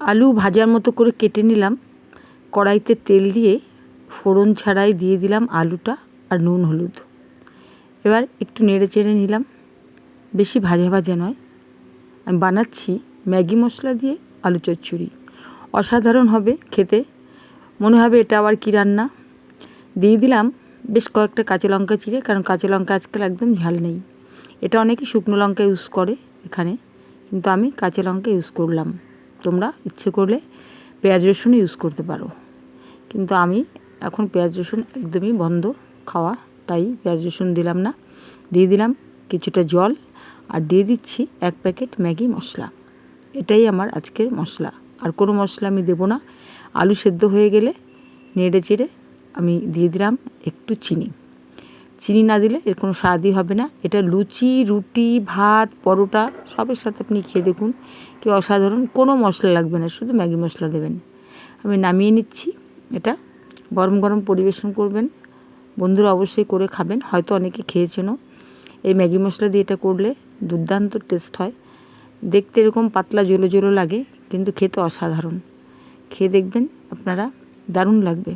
আলু ভাজার মতো করে কেটে নিলাম। কড়াইতে তেল দিয়ে ফোড়ন ছাড়াই দিয়ে দিলাম আলুটা আর নুন, হলুদ। এবার একটু নেড়ে চেড়ে নিলাম। বেশি ভাজা ভাজা নয়। আমি বানাচ্ছি ম্যাগি মশলা দিয়ে আলু চচ্চড়ি। অসাধারণ হবে খেতে। মনে হবে এটা আবার কী রান্না। দিয়ে দিলাম বেশ কয়েকটা কাঁচা লঙ্কা চিড়ে, কারণ কাঁচা লঙ্কা আজকাল একদম ঝাল নেই। এটা অনেকে শুকনো লঙ্কা ইউজ করে এখানে, কিন্তু আমি কাঁচা লঙ্কা ইউজ করলাম। তোমরা ইচ্ছে করলে পেঁয়াজ রসুন ইউজ করতে পারো। কিন্তু আমি এখন পেঁয়াজ রসুন একদমই বন্ধ খাওয়া, তাই পেঁয়াজ রসুন দিলাম না। দিয়ে দিলাম কিছুটা জল আর দিয়ে দিচ্ছি এক প্যাকেট ম্যাগি মশলা। এটাই আমার আজকের মশলা। আর কোনো মশলা আমি দেবো না। আলু সেদ্ধ হয়ে গেলে নেড়ে চেড়ে আমি দিয়ে দিলাম একটু চিনি। চিনি না দিলে এর কোনো স্বাদই হবে না। এটা লুচি, রুটি, ভাত, পরোটা সবের সাথে আপনি খেয়ে দেখুন কি অসাধারণ। কোনো মশলা লাগবে না, শুধু ম্যাগি মশলা দেবেন। আমি নামিয়ে নিচ্ছি এটা। গরম গরম পরিবেশন করবেন। বন্ধুরা অবশ্যই করে খাবেন, হয়তো অনেকে খেয়েছেনও। এই ম্যাগি মশলা দিয়ে এটা করলে দুর্দান্ত টেস্ট হয়। দেখতে এরকম পাতলা জলো জলো লাগে, কিন্তু খেতে অসাধারণ। খেয়ে দেখবেন, আপনারা দারুণ লাগবে।